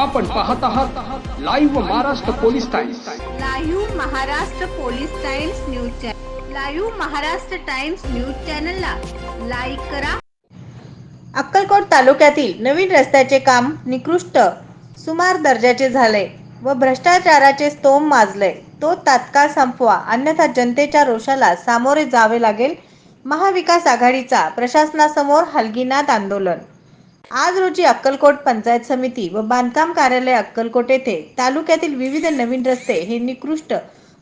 आपण पाहत आहात live Maharashtra police times live Maharashtra police times news channel live Maharashtra times news चॅनलला like करा. अक्कलकोट तालुक्यातील नवीन रस्त्याचे काम निकृष्ट सुमार दर्जाचे झाले व भ्रष्टाचाराचे स्तोम माजले. तो तात्काळ संपवा अन्यथा जनतेच्या रोषाला सामोरे जावे लागेल महाविकास आघाडीचा प्रशासनासमोर हलगीनाथ आंदोलन. आज रोजी अक्कलकोट पंचायत समिती व बांधकाम कार्यालय अक्कलकोट येथे तालुक्यातील विविध नवीन रस्ते हे निकृष्ट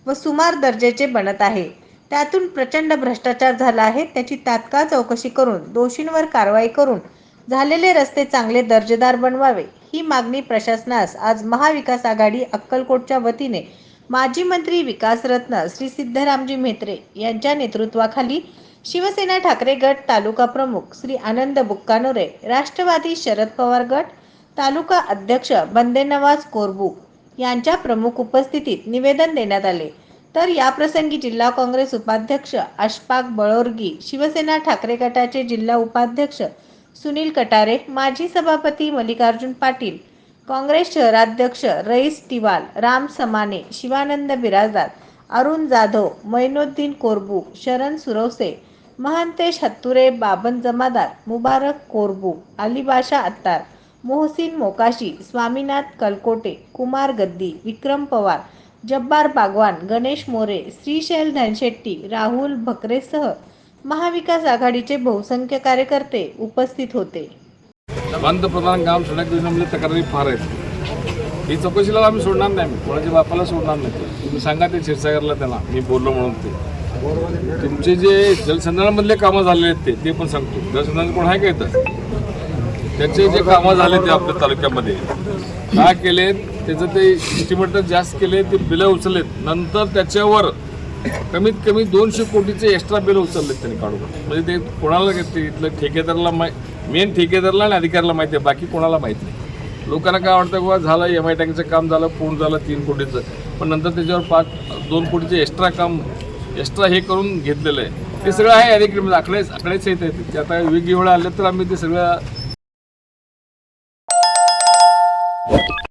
व सुमार दर्जाचे बनत आहे. त्यातून प्रचंड भ्रष्टाचार झाला आहे. त्याची तात्काळ चौकशी करून दोषींवर कारवाई करून झालेले रस्ते चांगले दर्जेदार बनवावे ही मागणी प्रशासनास आज महाविकास आघाडी अक्कलकोटच्या वतीने माजी मंत्री विकासरत्न श्री सिद्धरामजी म्हेत्रे यांच्या नेतृत्वाखाली शिवसेना ठाकरे गट तालुका प्रमुख श्री आनंद बुक्कानोरे राष्ट्रवादी शरद पवार गट तालुका अध्यक्ष बंदे नवाज कोरबू यांच्या प्रमुख उपस्थितीत निवेदन देण्यात आले. तर याप्रसंगी जिल्हा काँग्रेस उपाध्यक्ष अशफाक बळोरगी शिवसेना ठाकरे गटाचे जिल्हा उपाध्यक्ष सुनील कटारे माजी सभापती मल्लिकार्जुन पाटील काँग्रेस शहराध्यक्ष रईस टिवाल राम समाने शिवानंद बिराजदार अरुण जाधव मैनुद्दीन कोरबू शरण सुरवसे महंतेश हत्तुरे बाबन जमादार मुबारक कोरबू अलीबाशा अत्तार मोहसिन मोकाशी स्वामीनाथ कलकोटे कुमार गद्दी विक्रम पवार जब्बार बागवान गणेश मोरे श्रीशैल धनशेट्टी राहुल भकरेसह महाविकास आघाडीचे बहुसंख्य कार्यकर्ते उपस्थित होते. पंतप्रधान काम सडक योजनेमध्ये तक्रारी फार आहेत ही चौकशीला आम्ही सोडणार नाही. आम्ही कोणाच्या बापाला सोडणार नाही. तुम्ही सांगा ते क्षीरसागरला त्यांना. मी बोललो म्हणून ते. तुमचे जे जलसंधारणामधले कामं झालेले आहेत ते ते पण सांगतो. जलसंधारण कोण आहे का येतं त्याचे जे कामं झाले ते आपल्या तालुक्यामध्ये. काय केले त्याचं ते इस्टिमेटर जास्त केले ते बिलं उचललेत. नंतर त्याच्यावर कमीत कमी दोनशे कोटीचे एक्स्ट्रा बिल उचलले त्यांनी काढून. म्हणजे ते कोणाला इथलं ठेकेदाराला माहि मेन ठेकेदाराला आणि अधिकाऱ्याला माहिती आहे. बाकी कोणाला माहीत नाही. लोकांना काय वाटतं बाबा झालं एम आय टँकचं काम झालं पूर्ण झालं तीन कोटीचं. पण नंतर त्याच्यावर पाच दोन कोटीचे एक्स्ट्रा काम एक्स्ट्रा हे करून घेतलेलं आहे. ते सगळं आहे अनेक आकडे आकडेच येत आहेत ते आता वेगवेगळं आले तर आम्ही ते सगळं